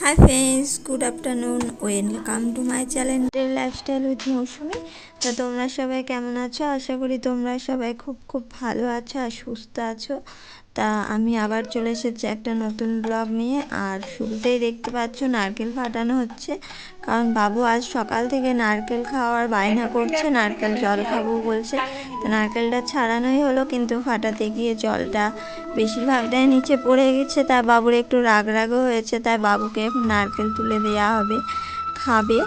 Hi friends good afternoon welcome to my channel lifestyle with Mousumi তো তোমরা সবাই কেমন আছো? আশা করি তোমরা সবাই খুব খুব ভালো আছো আর সুস্থ আছো। তা আমি আবার চলে এসেছি একটা নতুন ব্লগ নিয়ে। আর শুরুতেই দেখতে পাচ্ছ নারকেল ফাটানো হচ্ছে। কারণ বাবু আজ সকাল থেকে নারকেল খাওয়ার বায়না করছে, নারকেল জল খাব বলছে। তো নারকেলটা ছাড়ানোই হলো, কিন্তু ফাটাতে গিয়ে জলটা বেশিরভাগটাই নিচে পড়ে গেছে। তা বাবুর একটু রাগ রাগও হয়েছে, তাই বাবুকে নারকেল তুলে দেওয়া হবে, খাবে।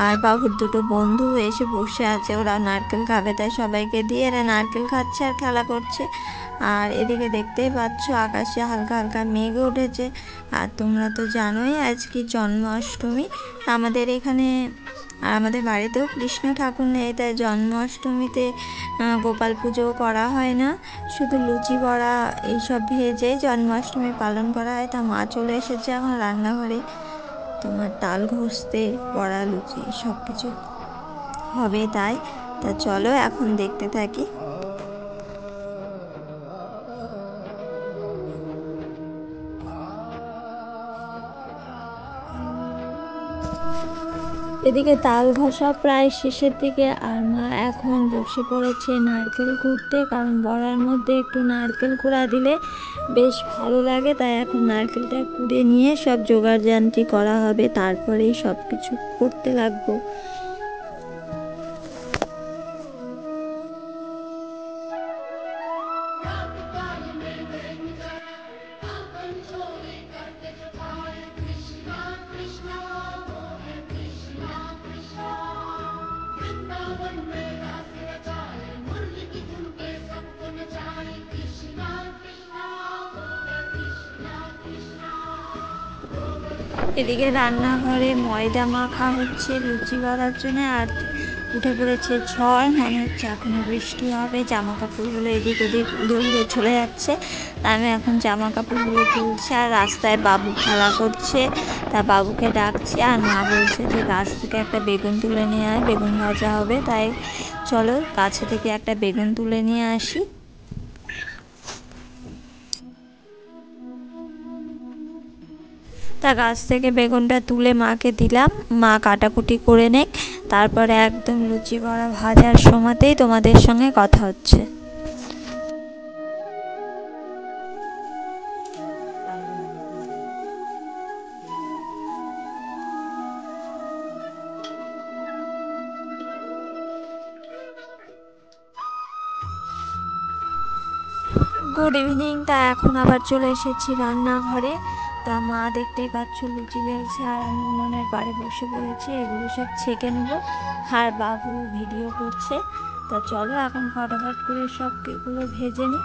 আর বাবুর দুটো বন্ধু এসে বসে আছে। ওরা নারকেল খাবে, তাই সবাইকে দিয়ে এরা নারকেল খাচ্ছে আর খেলা করছে। আর এদিকে দেখতেই পাচ্ছ আকাশে হালকা হালকা মেঘ উঠেছে। আর তোমরা তো জানোই আজকে জন্মাষ্টমী। আমাদের এখানে আর আমাদের বাড়িতেও কৃষ্ণ ঠাকুর নেই, তাই জন্মাষ্টমীতে গোপাল পুজোও করা হয় না। শুধু লুচি বড়া এইসব ভেজে জন্মাষ্টমী পালন করা হয়। তা মা চলে এসেছে এখন রান্নাঘরে। তোমার তাল ঘষতে পড়া লুচি সব কিছু হবে তাই। তা চলো এখন দেখতে থাকি। এদিকে তাল ঘষা প্রায় শেষের দিকে আর মা এখন বসে পড়েছে নারকেল কুড়তে কারণ বড়ার মধ্যে একটু নারকেল কুড়া দিলে বেশ ভালো লাগে। তাই এখন নারকেলটা কুড়ে নিয়ে সব জোগাড় যান্ত্রিক করা হবে। তারপরেই সব কিছু করতে লাগবো। এদিকে রান্নাঘরে ময়দা মাখা হচ্ছে, লুচি করার জন্য, আর উঠে পড়েছে ঝড়, মনে হচ্ছে এখনও বৃষ্টি হবে জামা কাপড়গুলো এদিক ওদিক উড়ে চলে যাচ্ছে। আমি এখন জামা কাপড়গুলো তুলছি আর রাস্তায় বাবু খেলা করছে, তা বাবুকে ডাকছে আর মা বলছে যে গাছ থেকে একটা বেগুন তুলে নিয়ে আয়, বেগুন ভাজা হবে, তাই চলো গাছে থেকে একটা বেগুন তুলে নিয়ে আসি। তা গাছ থেকে বেগুনটা তুলে মাকে দিলাম। মা কাটাকুটি করে নেক। তারপরে একদম লুচি বড়া ভাজার সময়তেই তোমাদের সঙ্গে কথা হচ্ছে। Good evening. তা এখন আবার চলে এসেছি রান্নাঘরে। তা মা দেখতেই পাচ্ছ, লুচি বেলছে আর আমি উনুনের পাড়ে বসে পড়েছি। এগুলো সব ছেঁকে নেব। আর বাবু ভিডিও করছে। তা চলো এখন ফটাফট করে সব এগুলো ভেজে নিই।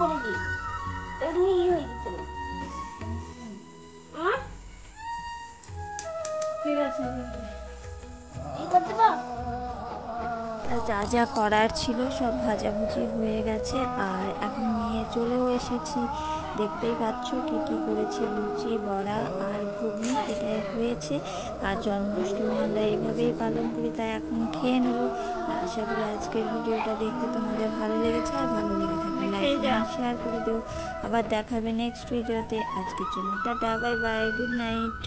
করে দিই এমনি হয়ে যা যা করার ছিল সব ভাজাভুজি হয়ে গেছে আর এখন নিয়ে চলেও এসেছি। দেখতেই পাচ্ছ কি কি করেছে লুচি বড়া আর ঘুগনি এটা হয়েছে। আর জন্মাষ্টমী আমরা এইভাবেই পালন করি তাই এখন খেয়ে নেব। আশা করি আজকের ভিডিওটা দেখতে তোমাদের ভালো লেগেছে আর ভালো লেগে থাকে লাইক শেয়ার করে দিও। আবার দেখাবে নেক্সট ভিডিওতে আজকের জন্য tata bye bye good night